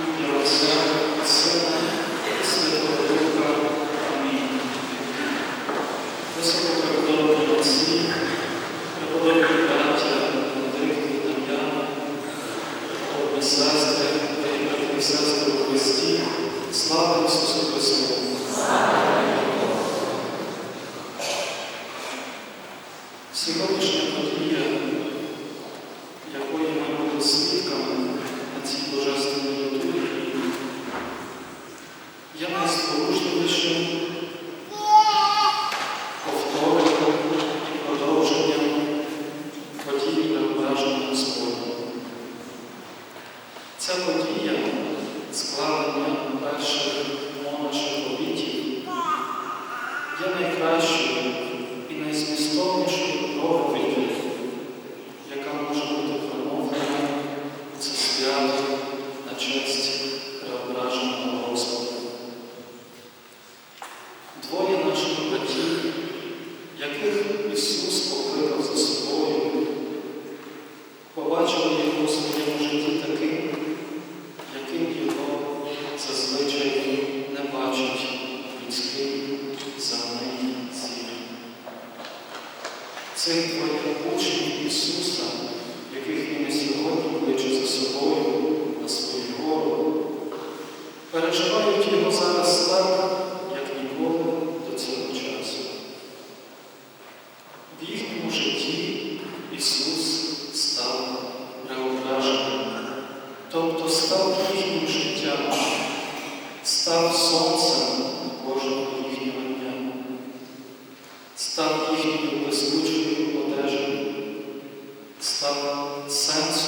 Ім'я Отця Some sense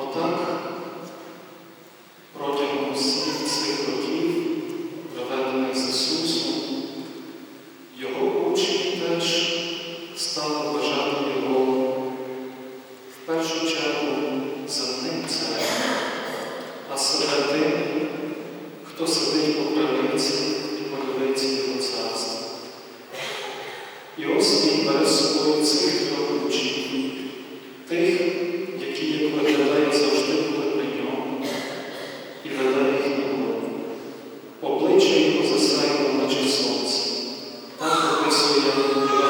Portanto, Thank you.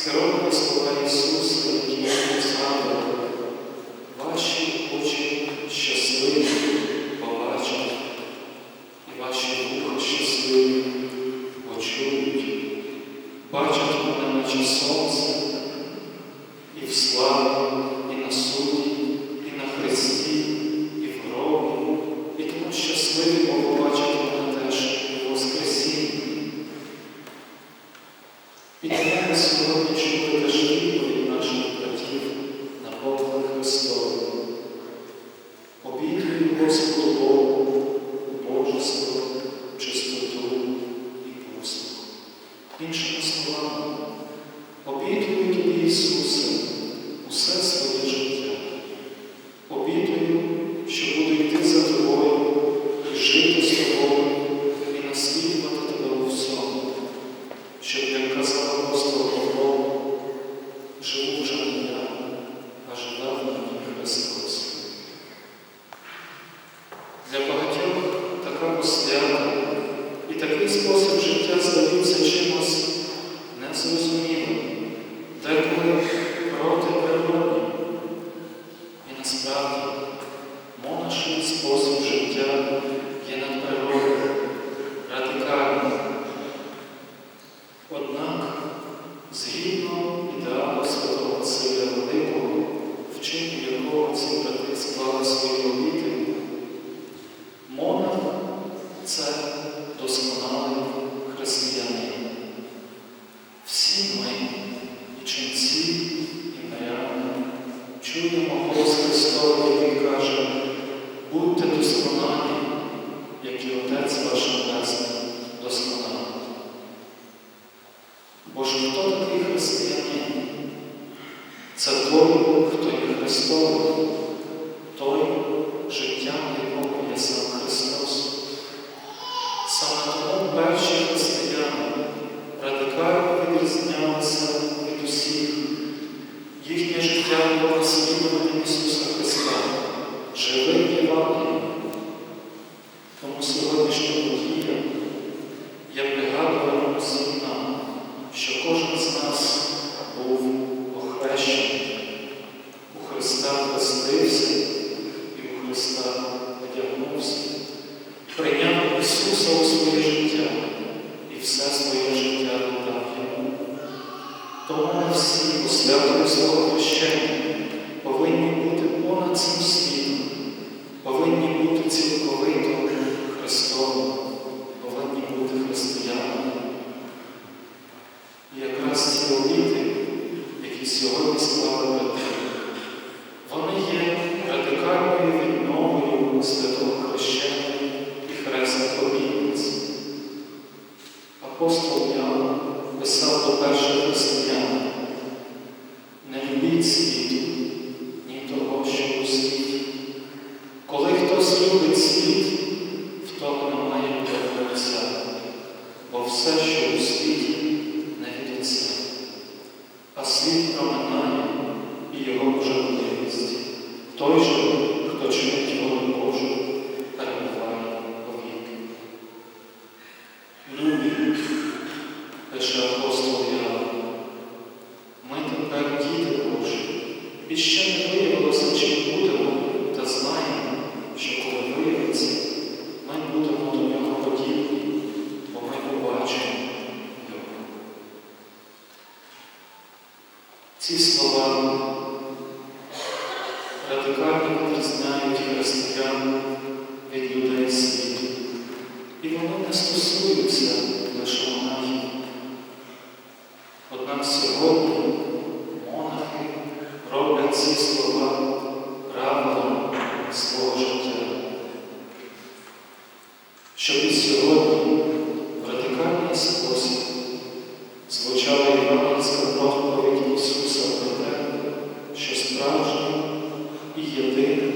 скромно слова Ісуса, які ми згадували. people that's what апостол Ян писав до перших християн, не любіть світу. звучала євангельська проповідь Ісуса про те, що справжнім і єдиним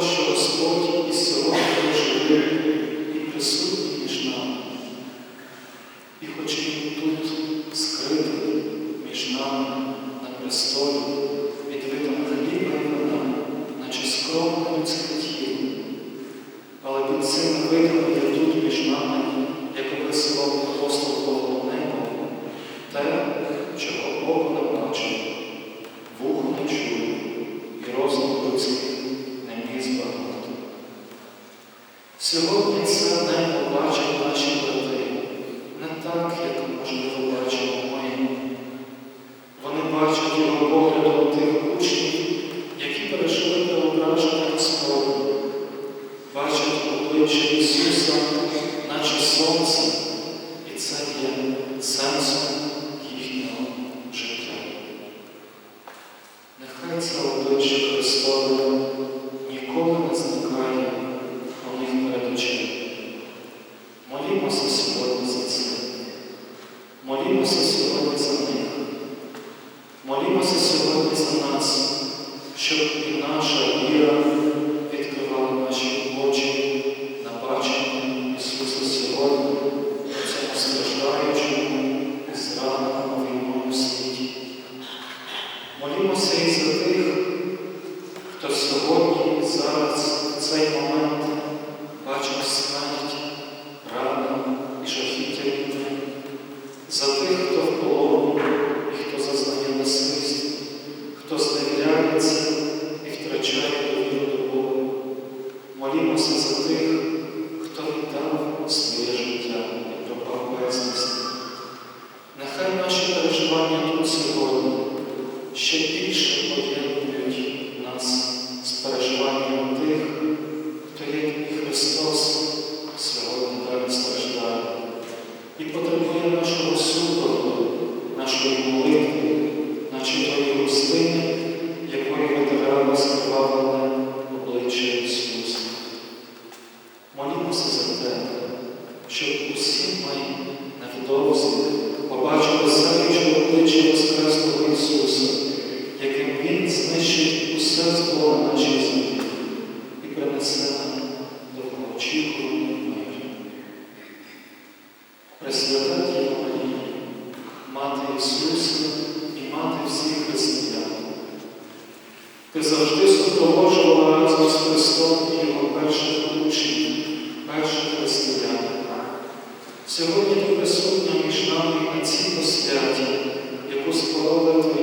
що Господь і сьогодні живий і присутній між нами, і хоч тут скрити між нами на престолі. şeklini Пресвята Діва Марія, Мати Ісуса і Мати всіх християн. Ти завжди супроводжувала разом з Христом і Його перших учень, перших християн. Сьогодні ти присутня між нами на цій посвяті, яку споводила.